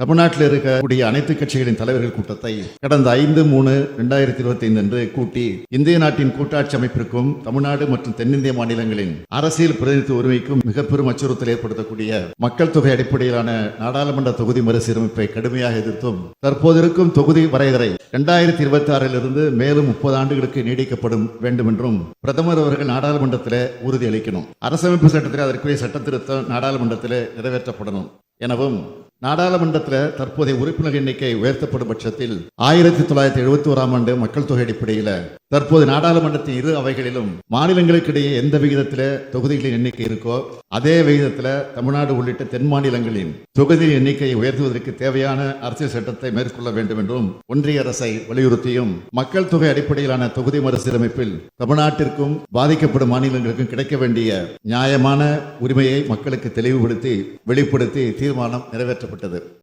தமிழ்நாட்டில் இருக்கக்கூடிய அனைத்து கட்சிகளின் தலைவர்கள் கூட்டத்தை கடந்த ஐந்து மூணு ரெண்டாயிரத்தி இருபத்தி ஐந்து அன்று கூட்டி இந்திய நாட்டின் கூட்டாட்சி அமைப்பிற்கும் தமிழ்நாடு மற்றும் தென்னிந்திய மாநிலங்களின் அரசியல் பிரதிநிதித்துவ உரிமைக்கும் மிக பெரும் அச்சுறுத்தல் ஏற்படுத்தக்கூடிய மக்கள் தொகை அடிப்படையிலான நாடாளுமன்ற தொகுதி மறுசீரமைப்பை கடுமையாக எதிர்த்தும் தற்போது இருக்கும் தொகுதி வரையறை இரண்டாயிரத்தி இருபத்தி ஆறிலிருந்து மேலும் முப்பது ஆண்டுகளுக்கு நீடிக்கப்படும் வேண்டும் என்றும் பிரதமர் அவர்கள் நாடாளுமன்றத்தில் உறுதியளிக்கணும். அரசமைப்பு சட்டத்தில் அதற்குரிய சட்ட திருத்தம் நாடாளுமன்றத்தில் நிறைவேற்றப்படணும் எனவும் நாடாளுமன்றத்தில் தற்போதைய உறுப்பினர் எண்ணிக்கை உயர்த்தப்படும் பட்சத்தில் ஆயிரத்தி தொள்ளாயிரத்தி எழுபத்தி ஓராம் ஆண்டு மக்கள் தொகை அடிப்படையில் தற்போது நாடாளுமன்றத்தின் இரு அவைகளிலும் மாநிலங்களுக்கு இடையே எந்த விகிதத்தில் தொகுதிகளின் எண்ணிக்கை இருக்கோ அதே விகிதத்தில் தமிழ்நாடு உள்ளிட்ட தென் மாநிலங்களின் தொகுதியின் எண்ணிக்கையை உயர்த்துவதற்கு தேவையான அரசியல் சட்டத்தை மேற்கொள்ள வேண்டும் என்றும் ஒன்றிய அரசை வலியுறுத்தியும் மக்கள் தொகை அடிப்படையிலான தொகுதி மறுசீரமைப்பில் தமிழ்நாட்டிற்கும் பாதிக்கப்படும் மாநிலங்களுக்கும் கிடைக்க வேண்டிய நியாயமான உரிமையை மக்களுக்கு தெளிவுபடுத்தி வெளிப்படுத்தி தீர்மானம் நிறைவேற்றப்பட்டது.